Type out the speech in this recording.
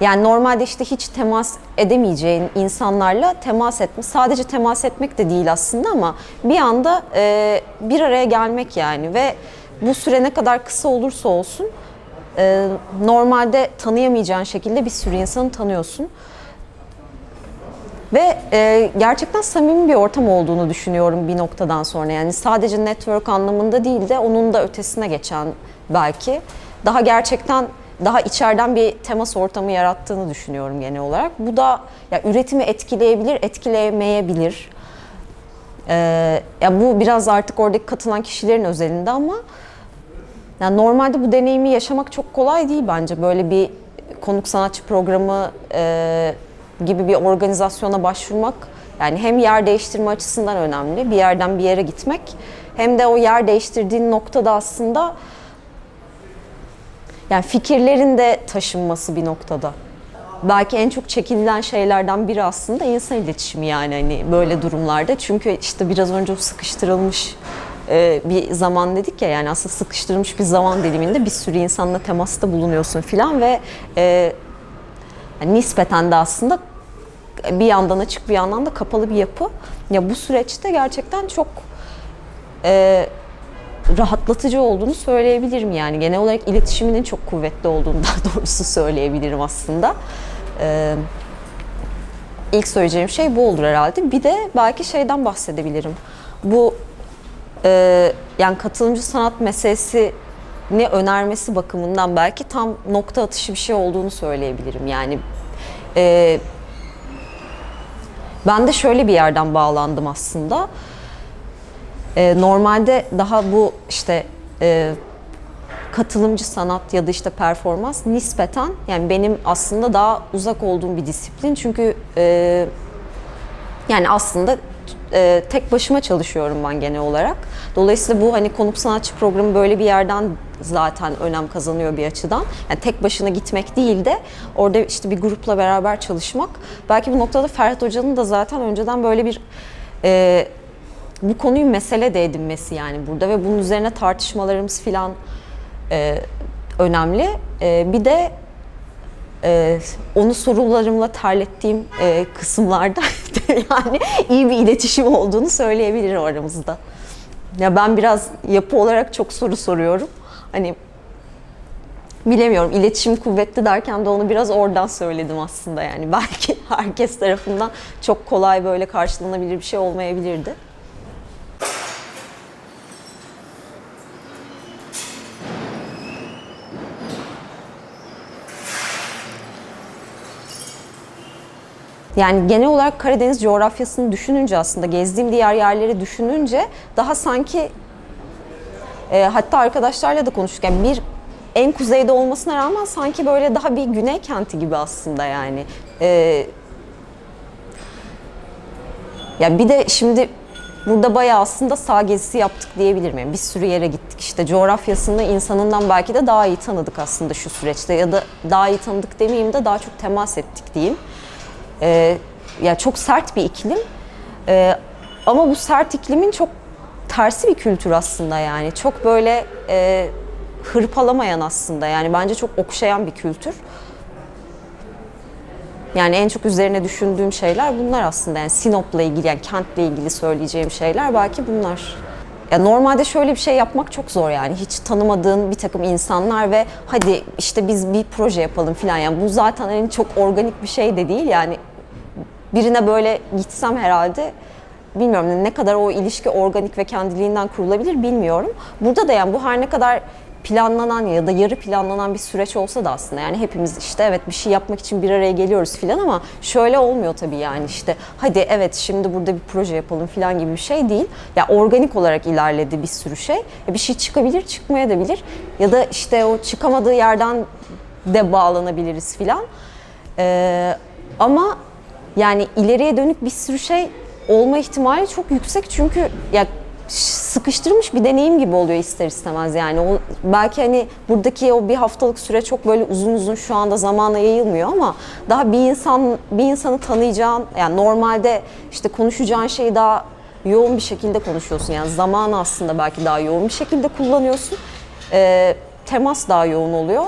Yani normalde işte hiç temas edemeyeceğin insanlarla temas etme, sadece temas etmek de değil aslında ama bir anda e, bir araya gelmek yani ve bu süre ne kadar kısa olursa olsun e, normalde tanıyamayacağın şekilde bir sürü insanı tanıyorsun. Ve e, gerçekten samimi bir ortam olduğunu düşünüyorum bir noktadan sonra. Yani sadece network anlamında değil de onun da ötesine geçen belki. Daha gerçekten daha içeriden bir temas ortamı yarattığını düşünüyorum genel olarak. Bu da ya üretimi etkileyebilir, etkileyemeyebilir. Ee, ya bu biraz artık oradaki katılan kişilerin özelinde ama yani normalde bu deneyimi yaşamak çok kolay değil bence. Böyle bir konuk sanatçı programı e, gibi bir organizasyona başvurmak yani hem yer değiştirme açısından önemli. Bir yerden bir yere gitmek hem de o yer değiştirdiğin noktada aslında yani fikirlerin de taşınması bir noktada. Belki en çok çekinilen şeylerden biri aslında insan iletişimi yani hani böyle durumlarda. Çünkü işte biraz önce sıkıştırılmış e, bir zaman dedik ya yani aslında sıkıştırılmış bir zaman diliminde bir sürü insanla temasta bulunuyorsun filan ve e, yani nispeten de aslında bir yandan açık bir yandan da kapalı bir yapı. Ya bu süreçte gerçekten çok e, rahatlatıcı olduğunu söyleyebilirim yani. Genel olarak iletişiminin çok kuvvetli olduğunu daha doğrusu söyleyebilirim aslında. Ee, ilk söyleyeceğim şey bu olur herhalde. Bir de belki şeyden bahsedebilirim. Bu e, yani katılımcı sanat meselesi ne önermesi bakımından belki tam nokta atışı bir şey olduğunu söyleyebilirim. Yani e, ben de şöyle bir yerden bağlandım aslında. E, normalde daha bu işte e, katılımcı sanat ya da işte performans nispeten yani benim aslında daha uzak olduğum bir disiplin. Çünkü e, yani aslında e, tek başıma çalışıyorum ben genel olarak. Dolayısıyla bu hani konuk sanatçı programı böyle bir yerden zaten önem kazanıyor bir açıdan. Yani tek başına gitmek değil de orada işte bir grupla beraber çalışmak. Belki bu noktada Ferhat Hoca'nın da zaten önceden böyle bir e, bu konuyu mesele de edinmesi yani burada ve bunun üzerine tartışmalarımız filan e, önemli. E, bir de e, onu sorularımla terlettiğim e, kısımlarda yani iyi bir iletişim olduğunu söyleyebilirim aramızda. Ya ben biraz yapı olarak çok soru soruyorum. Hani bilemiyorum iletişim kuvvetli derken de onu biraz oradan söyledim aslında yani belki herkes tarafından çok kolay böyle karşılanabilir bir şey olmayabilirdi. Yani genel olarak Karadeniz coğrafyasını düşününce aslında gezdiğim diğer yerleri düşününce daha sanki e, hatta arkadaşlarla da konuşurken bir en kuzeyde olmasına rağmen sanki böyle daha bir güney kenti gibi aslında yani. E, ya bir de şimdi burada bayağı aslında sağ gezisi yaptık diyebilirim. Yani bir sürü yere gittik işte coğrafyasını insanından belki de daha iyi tanıdık aslında şu süreçte ya da daha iyi tanıdık demeyeyim de daha çok temas ettik diyeyim. Ee, ya çok sert bir iklim. Ee, ama bu sert iklimin çok tersi bir kültür aslında yani. Çok böyle e, hırpalamayan aslında yani bence çok okşayan bir kültür. Yani en çok üzerine düşündüğüm şeyler bunlar aslında. Yani Sinop'la ilgili, yani kentle ilgili söyleyeceğim şeyler belki bunlar. Ya normalde şöyle bir şey yapmak çok zor yani. Hiç tanımadığın bir takım insanlar ve hadi işte biz bir proje yapalım falan. Yani bu zaten hani çok organik bir şey de değil yani. Birine böyle gitsem herhalde bilmiyorum ne kadar o ilişki organik ve kendiliğinden kurulabilir bilmiyorum. Burada da yani bu her ne kadar planlanan ya da yarı planlanan bir süreç olsa da aslında yani hepimiz işte evet bir şey yapmak için bir araya geliyoruz filan ama şöyle olmuyor tabii yani işte hadi evet şimdi burada bir proje yapalım filan gibi bir şey değil. Ya organik olarak ilerledi bir sürü şey. Ya bir şey çıkabilir, çıkmaya da bilir ya da işte o çıkamadığı yerden de bağlanabiliriz filan. Ee, ama yani ileriye dönük bir sürü şey olma ihtimali çok yüksek çünkü ya sıkıştırmış bir deneyim gibi oluyor ister istemez yani. O, belki hani buradaki o bir haftalık süre çok böyle uzun uzun şu anda zamana yayılmıyor ama daha bir insan bir insanı tanıyacağın yani normalde işte konuşacağın şeyi daha yoğun bir şekilde konuşuyorsun. Yani zamanı aslında belki daha yoğun bir şekilde kullanıyorsun. Ee, temas daha yoğun oluyor.